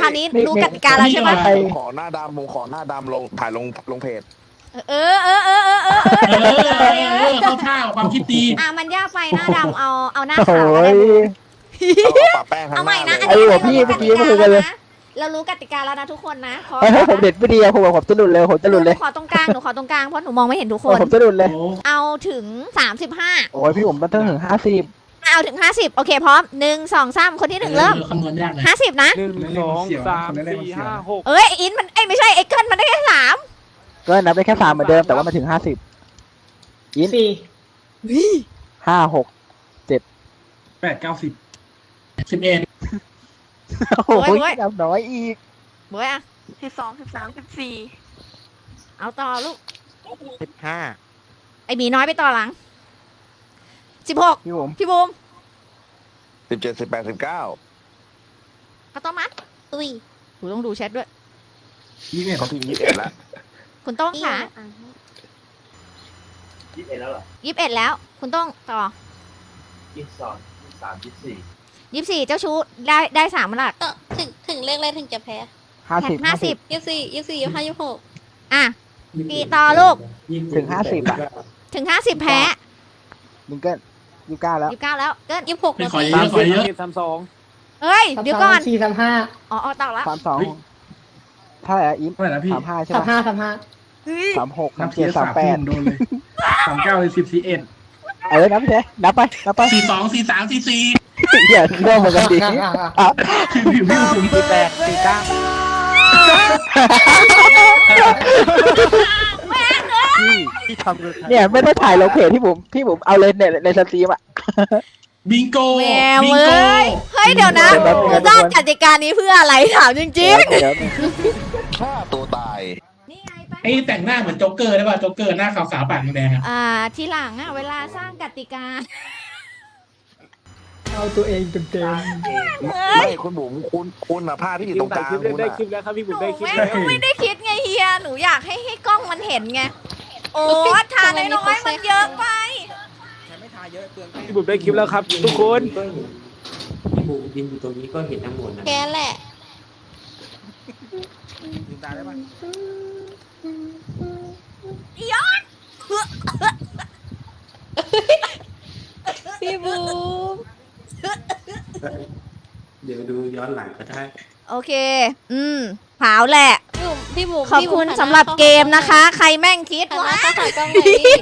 คราวนี้รู้กติกาแล้วใช่ปะไปผมขอหน้าดำผมขอหน้าดำลงถ่ายลงลงเพจเออเออเออเออเออเออเออเออเออเข้าท่าความคิดดีอะมันยากไปหน้าดำเอาเอาหน้าโอ้ขาวโหก็ได้เอาปะแป้งข้างเอาหใหม่น้านะเลอันยนี้ไอ้หัวพี่เรารู้เมื่อกี้กติไม่คุยกันเลยนะเรารู้กติกาแล้วนะทุกคนนะพร้อมเฮ้ยให้ผมเด็ดไม่ดีอะผมบอกผมจะหลุดเลยผมจะหลุดเลยนูขอตรงกลางหนูขอตรงกลางเพราะหนูมองไม่เห็นทุกคโอ้นผมจะหลุดเลยโอ้เอาถึงสามสิบห้าโอ้ยพี่ผมมันต้องถึงห้าสิบ เอาถึงห้าสิบโอเคพร้อมหนึ่งสองสามคนที่หนึ่งเริ่มคำนวณยากเลยห้าสิบนะ หนึ่งสองสามสี่ห้าหกเอ้ยอินมันเอ้ยไม่ใช่ไอ้เกิลมันได้แค่สามก็นับได้แค่สามเหมือนเดิมแต่ว่ามาถึงห้าสิบสี่ห้าหกแปดเก้าสิบสิบเอ็ดโอ้ยนับน้อยอีกเบ้ยอะสิบสองสิบสามสิบสี่เอาต่อลูกสิบห้าไอ้หมีน้อยไปต่อหลังสิบหกพี่ผมพี่บูม สิบเจ็ดสิบแปดสิบเก้าข้าวต้มมัดอุ้ยกูต้องดูแชทด้วย ยี่สิบเอ็ดเขาพิมพ์ยี่สิบเอ็ดแล้วคุณต้องค่ะยี่สิบเอ็ดแล้วเหรอยี่สิบเอ็ดแล้ว คุณต้องต่อยี่สิบสองยี่สิบสามยี่สิบสี่ยี่สิบสี่เจ้าชู้ได้ได้สามมาละก็ถึงถึงเลขอะไรถึงจะแพ้ห้าสิบห้าสิบยี่สิบสี่ยี่สิบสี่ยี่สิบห้ายี่สิบหกอะปีต่อลูก ถึงห้าสิบอะถึงห้าสิบแพ้มิงเกิล ยี่สิบเก้าแล้วยี่สิบเก้าแล้วเกินยี่สิบหกไม่นาขอทีเยอะขอเยอะ สามสองเอ้ยเดี๋ยวก่อนสี่สามห้าอ๋ออ๋อต่อละสามสองเท่าไหร่อะอินเท่าไหร่นะพี่สามห้าใช่สามปะห้าสามห้าเฮ้ยสามหกนัสาบมเทีเจ็ยดร์สาสามมแปแปดดโดนเลยสามเก้าเลยสิบสี่เอ็ดเออนับไปเลยนับไปนับไปสี่สองสี่สามสี่สี่อย่าเรื่องเหมือนกันดิพี่พี่พี่ผมสี่แปดสี่เก้า พี่ที่ทำเนี่ยไม่ได้ถ่ายลงเพจที่ผมที่ผมเอาเลยในในสตรีมอะ บิงโกแมวบิงเอ้โกย เฮ้ยเดี๋ยวนะเดี๋ยวแป๊บนึงกูนะ สร้างทุกคนกติกานี้เพื่ออะไรถามจริง เดี๋ยวเดี๋ยวฆ่าตัวตายๆนี่ไงไปไอ้แต่งหน้าเหมือนโจ๊กเกอร์ได้ป่ะโจ๊กเกอร์หน้าขาวๆปากแดงๆอะอ่า ทีหลังอะ เวลาสร้างกติกา เอาตัวเองเต็มเต็มไม่คุณบุ๋มคุณคุณอะผ้าที่อยู่ตรงกลางคลิปคุณได้อะคลิปแล้วครับพี่หบุ๋มนูได้คลิปไม่แล้วไม่ได้คิดไงเฮีย หนูอยากให้ให้กล้องมันเห็นไง โอ้ทานน้อยๆมันเยอะไปพี่บุ๋มได้คลิปแล้วครับ ทุกคนพี่บูบินอยู่ตรงนี้ก็เห็นทั้งหมดนะแค่แหละพี่บูมเดี๋ยวดูย้อนหลังก็ได้โอเค อืมเผาแหละ พี่บุ๋มพี่บุ๋มขอบพี่คุบุ๋ณมหันสำหรับน้าเกมนะคะ ใครแม่งคิดหันหว่าน้าเข้าหากล้องหน่อยดิ